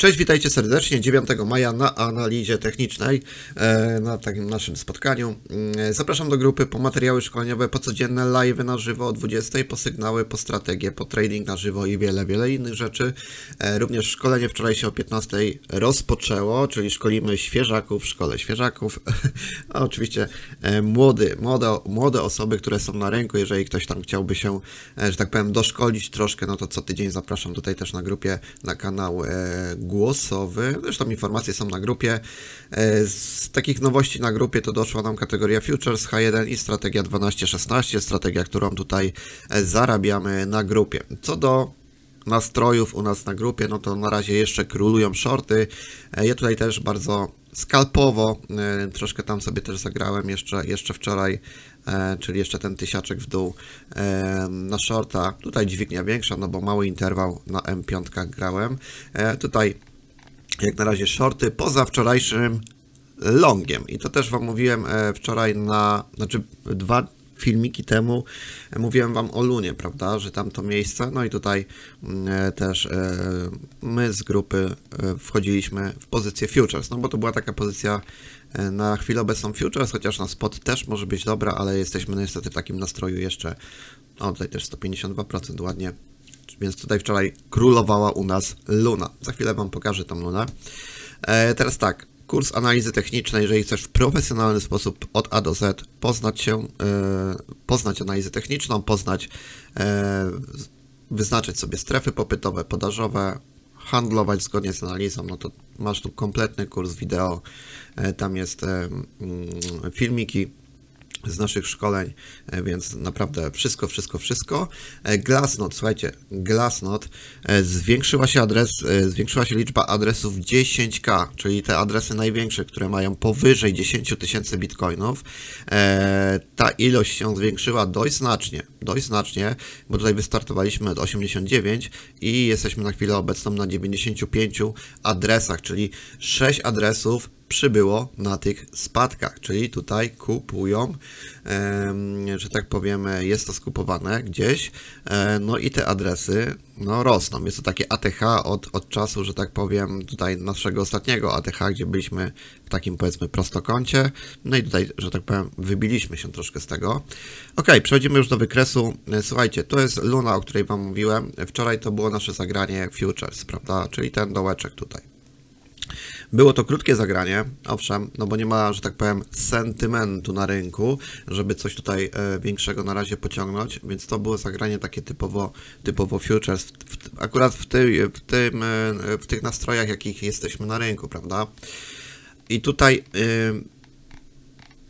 Cześć, witajcie serdecznie 9 maja na analizie technicznej, e, na takim naszym spotkaniu. Mm, Zapraszam do grupy po materiały szkoleniowe, po codzienne live na żywo o 20, po sygnały, po strategię, po trading na żywo i wiele, wiele innych rzeczy. E, Również szkolenie wczoraj się o 15 rozpoczęło, czyli szkolimy świeżaków w szkole świeżaków. A oczywiście e, młody, młode, młode osoby, które są na rynku, jeżeli ktoś tam chciałby się, e, że tak powiem, doszkolić troszkę, no to co tydzień zapraszam tutaj też na grupie, na kanał e, głosowy. Zresztą informacje są na grupie. E, Z takich nowości na grupie to doszła nam kategoria Futures H1 i strategia 12-16, strategia, którą tutaj e, zarabiamy na grupie. Co do nastrojów u nas na grupie, no to na razie jeszcze królują shorty. E, Ja tutaj też bardzo skalpowo, e, troszkę tam sobie też zagrałem jeszcze, jeszcze wczoraj, e, czyli jeszcze ten tysiaczek w dół e, na shorta. Tutaj dźwignia większa, no bo mały interwał na M5 grałem. Tutaj jak na razie shorty, poza wczorajszym longiem. I to też Wam mówiłem wczoraj na, znaczy dwa filmiki temu e, mówiłem Wam o Lunie, prawda, że tam to miejsce, no i tutaj mm, e, też e, my z grupy wchodziliśmy w pozycję futures, no bo to była taka pozycja na chwilę obecną futures, chociaż na spot też może być dobra, ale jesteśmy niestety w takim nastroju jeszcze, o tutaj też 152% ładnie, więc tutaj wczoraj królowała u nas Luna. Za chwilę Wam pokażę tą Lunę. Teraz tak, kurs analizy technicznej, jeżeli chcesz w profesjonalny sposób od A do Z poznać się, e, poznać analizę techniczną, poznać, e, wyznaczyć sobie strefy popytowe, podażowe, handlować zgodnie z analizą, no to masz tu kompletny kurs wideo, e, tam jest mm, filmiki, z naszych szkoleń, e, więc naprawdę wszystko, wszystko, wszystko. E, Glassnode, słuchajcie, Glassnode zwiększyła się adres, e, zwiększyła się liczba adresów 10k, czyli te adresy największe, które mają powyżej 10 tysięcy bitcoinów. Ta ilość się zwiększyła dość znacznie, dość znacznie, bo tutaj wystartowaliśmy od 89 i jesteśmy na chwilę obecną na 95 adresach, czyli 6 adresów przybyło na tych spadkach, czyli tutaj kupują, że tak powiem, jest to skupowane gdzieś, e, no i te adresy no, rosną. Jest to takie ATH od, od czasu, że tak powiem, tutaj naszego ostatniego ATH, gdzie byliśmy w takim powiedzmy prostokącie, no i tutaj, że tak powiem, wybiliśmy się troszkę z tego. Ok, przechodzimy już do wykresu. E, Słuchajcie, to jest Luna, o której Wam mówiłem. Wczoraj to było nasze zagranie Futures, prawda, czyli ten dołeczek tutaj. Było to krótkie zagranie, owszem, no bo nie ma, że tak powiem, sentymentu na rynku, żeby coś tutaj e, większego na razie pociągnąć, więc to było zagranie takie typowo, typowo futures, w, w, akurat w, ty, w, tym, e, w tych nastrojach, jakich jesteśmy na rynku, prawda? I tutaj y,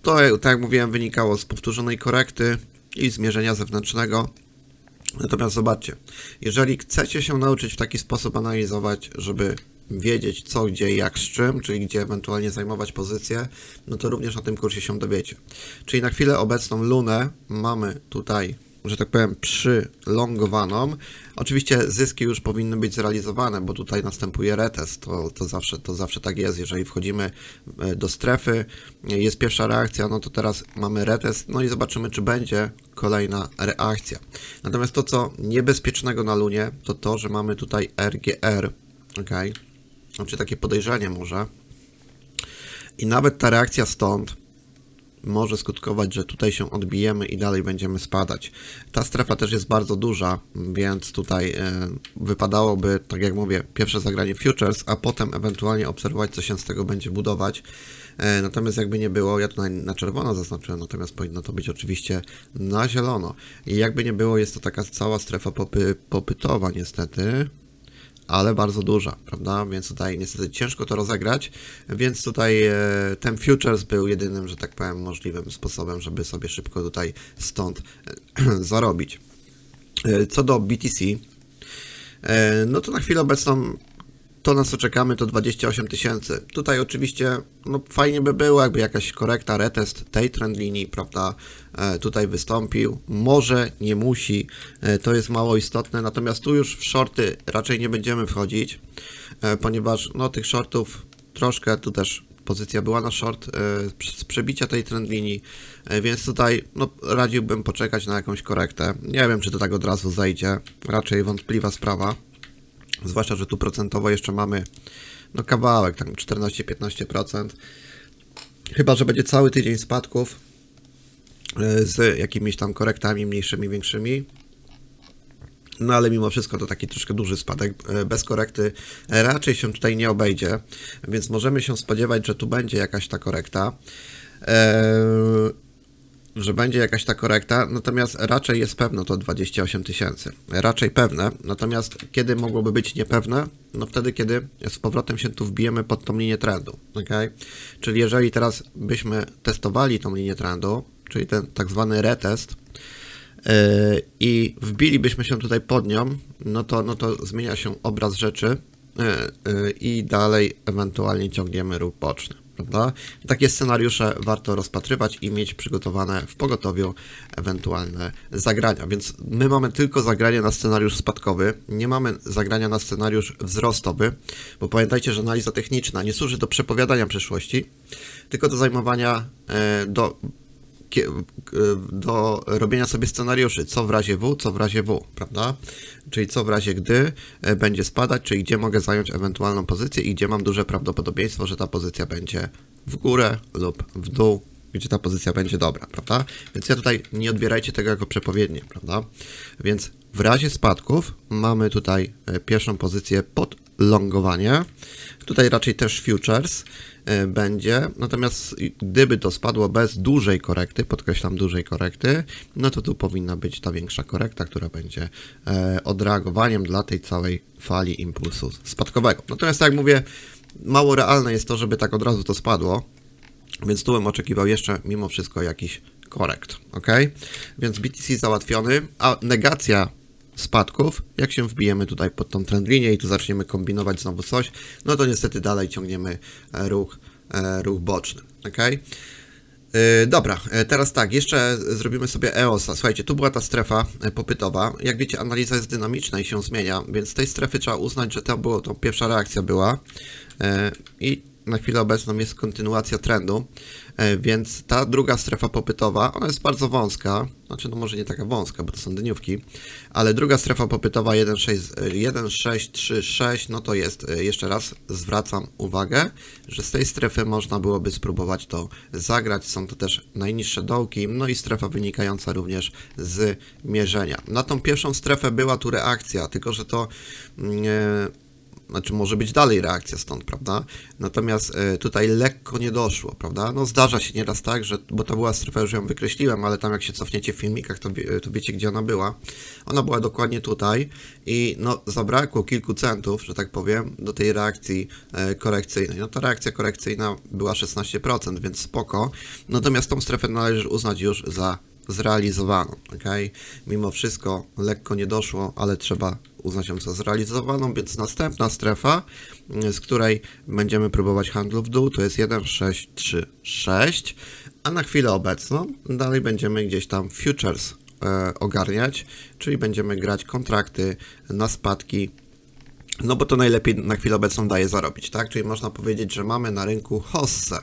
to, tak jak mówiłem, wynikało z powtórzonej korekty i zmierzenia zewnętrznego. Natomiast zobaczcie, jeżeli chcecie się nauczyć w taki sposób analizować, żeby wiedzieć co, gdzie, jak, z czym, czyli gdzie ewentualnie zajmować pozycję, no to również na tym kursie się dowiecie. Czyli na chwilę obecną lunę mamy tutaj, że tak powiem, przylongowaną. Oczywiście zyski już powinny być zrealizowane, bo tutaj następuje retest. To, to, zawsze, to zawsze tak jest. Jeżeli wchodzimy e, do strefy, e, jest pierwsza reakcja, no to teraz mamy retest, no i zobaczymy, czy będzie kolejna reakcja. Natomiast to, co niebezpiecznego na lunie, to to, że mamy tutaj RGR, ok? Znaczy takie podejrzenie może. I nawet ta reakcja stąd może skutkować, że tutaj się odbijemy i dalej będziemy spadać. Ta strefa też jest bardzo duża, więc tutaj e, wypadałoby, tak jak mówię, pierwsze zagranie futures, a potem ewentualnie obserwować, co się z tego będzie budować. E, natomiast jakby nie było, ja tutaj na czerwono zaznaczyłem, natomiast powinno to być oczywiście na zielono. I jakby nie było, jest to taka cała strefa popy, popytowa niestety ale bardzo duża, prawda? Więc tutaj niestety ciężko to rozegrać, więc tutaj e, ten futures był jedynym, że tak powiem, możliwym sposobem, żeby sobie szybko tutaj stąd e, zarobić. E, co do BTC, no to na chwilę obecną to na co czekamy to 28 tysięcy. Tutaj oczywiście no, fajnie by było, jakby jakaś korekta, retest tej trend linii, prawda, e, tutaj wystąpił. Może, nie musi, e, to jest mało istotne, natomiast tu już w shorty raczej nie będziemy wchodzić, e, ponieważ no, tych shortów troszkę, tu też pozycja była na short z przebicia tej trend linii, e, więc tutaj no, radziłbym poczekać na jakąś korektę. Nie wiem, czy to tak od razu zajdzie, raczej wątpliwa sprawa. Zwłaszcza, że tu procentowo jeszcze mamy no kawałek, tam 14-15%. Chyba, że będzie cały tydzień spadków e, z jakimiś tam korektami mniejszymi, większymi. No ale mimo wszystko to taki troszkę duży spadek e, bez korekty e, raczej się tutaj nie obejdzie, więc możemy się spodziewać, że tu będzie jakaś ta korekta. Eee, że będzie jakaś ta korekta, natomiast raczej jest pewne to 28 tysięcy. Raczej pewne, natomiast kiedy mogłoby być niepewne? No wtedy, kiedy z powrotem się tu wbijemy pod tą linię trendu, ok? Czyli jeżeli teraz byśmy testowali tą linię trendu, czyli ten tak zwany retest, yy, i wbilibyśmy się tutaj pod nią, no to, no to zmienia się obraz rzeczy yy, yy, i dalej ewentualnie ciągniemy ruch boczny. Prawda? Takie scenariusze warto rozpatrywać i mieć przygotowane w pogotowiu ewentualne zagrania. Więc my mamy tylko zagranie na scenariusz spadkowy, nie mamy zagrania na scenariusz wzrostowy, bo pamiętajcie, że analiza techniczna nie służy do przepowiadania przyszłości, tylko do zajmowania e, do do robienia sobie scenariuszy, co w razie W, co w razie W, prawda? Czyli co w razie gdy e, będzie spadać, czyli gdzie mogę zająć ewentualną pozycję i gdzie mam duże prawdopodobieństwo, że ta pozycja będzie w górę lub w dół, gdzie ta pozycja będzie dobra, prawda? Więc ja tutaj nie odbierajcie tego jako przepowiednie, prawda? Więc w razie spadków mamy tutaj e, pierwszą pozycję pod longowanie. Tutaj raczej też futures e, będzie. Natomiast gdyby to spadło bez dużej korekty, podkreślam dużej korekty, no to tu powinna być ta większa korekta, która będzie e, odreagowaniem dla tej całej fali impulsu spadkowego. Natomiast tak jak mówię, mało realne jest to, żeby tak od razu to spadło. Więc tu bym oczekiwał jeszcze mimo wszystko jakiś korekt, ok? Więc BTC załatwiony, a negacja spadków, jak się wbijemy tutaj pod tą trend linię i tu zaczniemy kombinować znowu coś, no to niestety dalej ciągniemy e, ruch, e, ruch boczny, ok? Yy, Dobra, e, teraz tak, jeszcze zrobimy sobie EOS-a. Słuchajcie, tu była ta strefa e, popytowa. Jak wiecie, analiza jest dynamiczna i się zmienia, więc z tej strefy trzeba uznać, że to było, to pierwsza reakcja była E, i na chwilę obecną jest kontynuacja trendu, e, więc ta druga strefa popytowa, ona jest bardzo wąska, znaczy no może nie taka wąska, bo to są dniówki, ale druga strefa popytowa 1,636, no to jest, e, jeszcze raz zwracam uwagę, że z tej strefy można byłoby spróbować to zagrać, są to też najniższe dołki, no i strefa wynikająca również z mierzenia. Na tą pierwszą strefę była tu reakcja, tylko że to... e, znaczy może być dalej reakcja stąd, prawda? Natomiast e, tutaj lekko nie doszło, prawda? No zdarza się nieraz tak, że, bo to była strefa, już ją wykreśliłem, ale tam jak się cofniecie w filmikach, to, to wiecie, gdzie ona była. Ona była dokładnie tutaj i no zabrakło kilku centów, że tak powiem, do tej reakcji e, korekcyjnej. No ta reakcja korekcyjna była 16%, więc spoko. Natomiast tą strefę należy uznać już za zrealizowaną, ok? Mimo wszystko lekko nie doszło, ale trzeba uznać ją za zrealizowaną, więc następna strefa, z której będziemy próbować handlu w dół, to jest 1,636, a na chwilę obecną dalej będziemy gdzieś tam futures e, ogarniać, czyli będziemy grać kontrakty na spadki no bo to najlepiej na chwilę obecną daje zarobić, tak? Czyli można powiedzieć, że mamy na rynku hossę.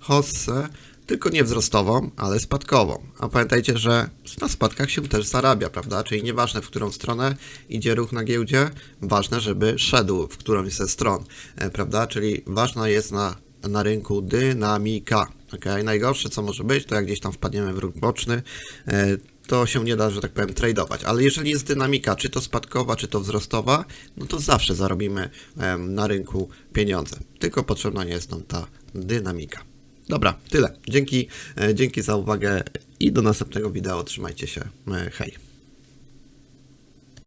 Hossę, tylko nie wzrostową, ale spadkową. A pamiętajcie, że na spadkach się też zarabia, prawda? Czyli nieważne w którą stronę idzie ruch na giełdzie, ważne, żeby szedł w którąś ze stron, e, prawda? Czyli ważna jest na, na rynku dynamika. Okay? Najgorsze co może być, to jak gdzieś tam wpadniemy w ruch boczny, e, to się nie da, że tak powiem, tradować. Ale jeżeli jest dynamika, czy to spadkowa, czy to wzrostowa, no to zawsze zarobimy na rynku pieniądze. Tylko potrzebna jest nam ta dynamika. Dobra, tyle. Dzięki, e, dzięki za uwagę i do następnego wideo. Trzymajcie się. E, Hej.